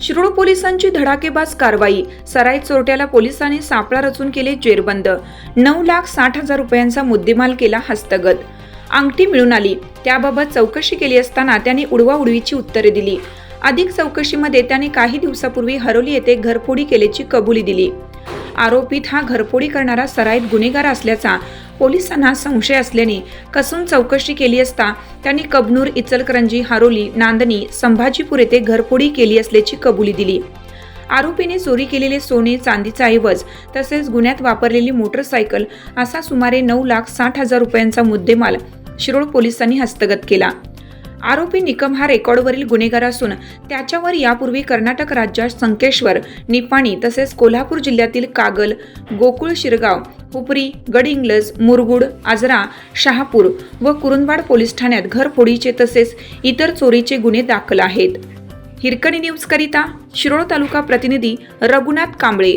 शिरोळ पोलिसांची धडाकेबाज कारवाई. सराई चोरट्याला पोलिसांनी सापळा रचून केले जेरबंद. नऊ लाख साठ हजार रुपयांचा मुद्देमाल केला हस्तगत. अंगठी मिळून आली. त्याबाबत चौकशी केली असताना त्यांनी उडवाउडवीची उत्तरे दिली. अधिक चौकशीमध्ये त्याने काही दिवसापूर्वी हरोली येथे घरफोडी केल्याची कबुली दिली. आरोपीत हा घरफोडी करणारा सराईत गुन्हेगार असल्याचा पोलिसांना संशय असल्याने कसून चौकशी केली असता त्यांनी कबनूर इचलकरंजी हारोली नांदणी संभाजीपूर येथे घरफोडी केली असल्याची कबुली दिली. आरोपीने चोरी केलेले सोने चांदीचा ऐवज तसेच गुन्ह्यात वापरलेली मोटरसायकल असा सुमारे नऊ लाख साठ हजार रुपयांचा मुद्देमाल शिरोळ पोलिसांनी हस्तगत केला. आरोपी निकम हा रेकॉर्डवरील गुन्हेगार असून त्याच्यावर यापूर्वी कर्नाटक राज्यात संकेश्वर निपाणी तसेच कोल्हापूर जिल्ह्यातील कागल गोकुळ शिरगाव हुपरी गडहिंग्लज मुरगुड आजरा शहापूर व कुरुंदवाड पोलीस ठाण्यात घरफोडीचे तसेच इतर चोरीचे गुन्हे दाखल आहेत. हिरकणी न्यूजकरिता शिरोळ तालुका प्रतिनिधी रघुनाथ कांबळे.